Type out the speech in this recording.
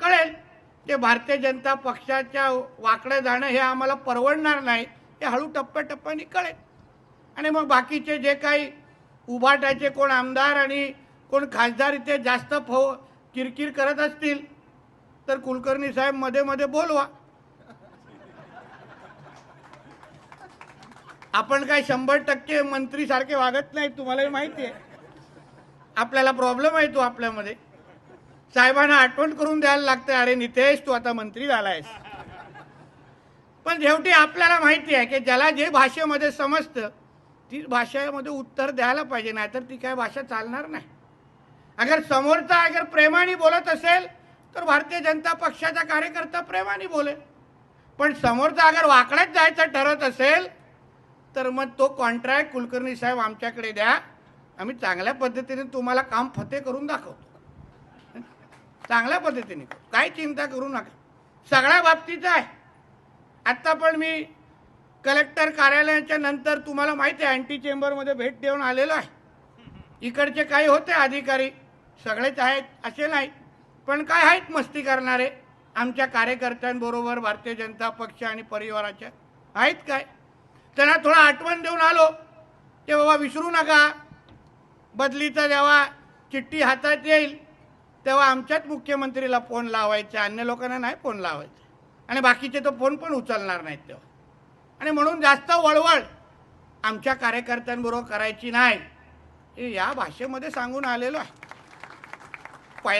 कळेल ते भारतीय जनता पक्षाच्या वाकडं जाणं हे आम्हाला परवडणार नाही हे हळू टप्प्याटप्प्याने कळेल. आणि मग बाकीचे जे काही उभाटाचे कोण आमदार आणि कोण खासदार इथे जास्त फो किरकिर करत असतील तर कुलकर्णी साहेबमध्ये मध्ये बोलवा. आपण काय शंभर टक्के मंत्रीसारखे वागत नाही तुम्हालाही माहिती आहे. आपल्याला प्रॉब्लेम आहे तो आपल्यामध्ये. साहेबांना आठवण करून द्यायला लागते अरे नितेश तू आता मंत्री झालायस. पण शेवटी आपल्याला माहिती आहे की ज्याला जे भाषेमध्ये समजतं ती भाषेमध्ये उत्तर द्यायला पाहिजे नाहीतर ती काय भाषा चालणार नाही. अगर समोरचा अगर प्रेमाने बोलत असेल तर भारतीय जनता पक्षाचा कार्यकर्ता प्रेमाने बोलेल. पण समोरचा अगर वाकड्यात जायचं ठरत असेल तर मग तो कॉन्ट्रॅक्ट कुलकर्णी साहेब आमच्याकडे द्या. आम्ही चांगल्या पद्धतीने तुम्हाला काम फते करून दाखवतो. चांगल्या पद्धतीने. काय चिंता करू नका. सगळ्या बाबतीत आहे. आत्ता पण मी कलेक्टर कार्यालयाच्या नंतर तुम्हाला माहिती आहे अँटी चेंबरमध्ये भेट देऊन आलेलो आहे. इकडचे काही होते अधिकारी सगळेच आहेत असे नाही पण काय आहेत मस्ती करणारे? आमच्या कार्यकर्त्यांबरोबर भारतीय जनता पक्ष आणि परिवाराच्या आहेत काय? त्यांना थोडा आठवण देऊन आलो. ते बाबा विसरू नका. बदलीचा जेव्हा चिठ्ठी हातात येईल तेव्हा आमच्याच मुख्यमंत्रीला फोन लावायचा अन्य लोकांना नाही फोन लावायचा. आणि बाकीचे तर फोन पण उचलणार नाहीत तेव्हा. आणि म्हणून जास्त वळवळ आमच्या कार्यकर्त्यांबरोबर करायची नाही हे या भाषेमध्ये सांगून आलेलो आहे. पहिल्या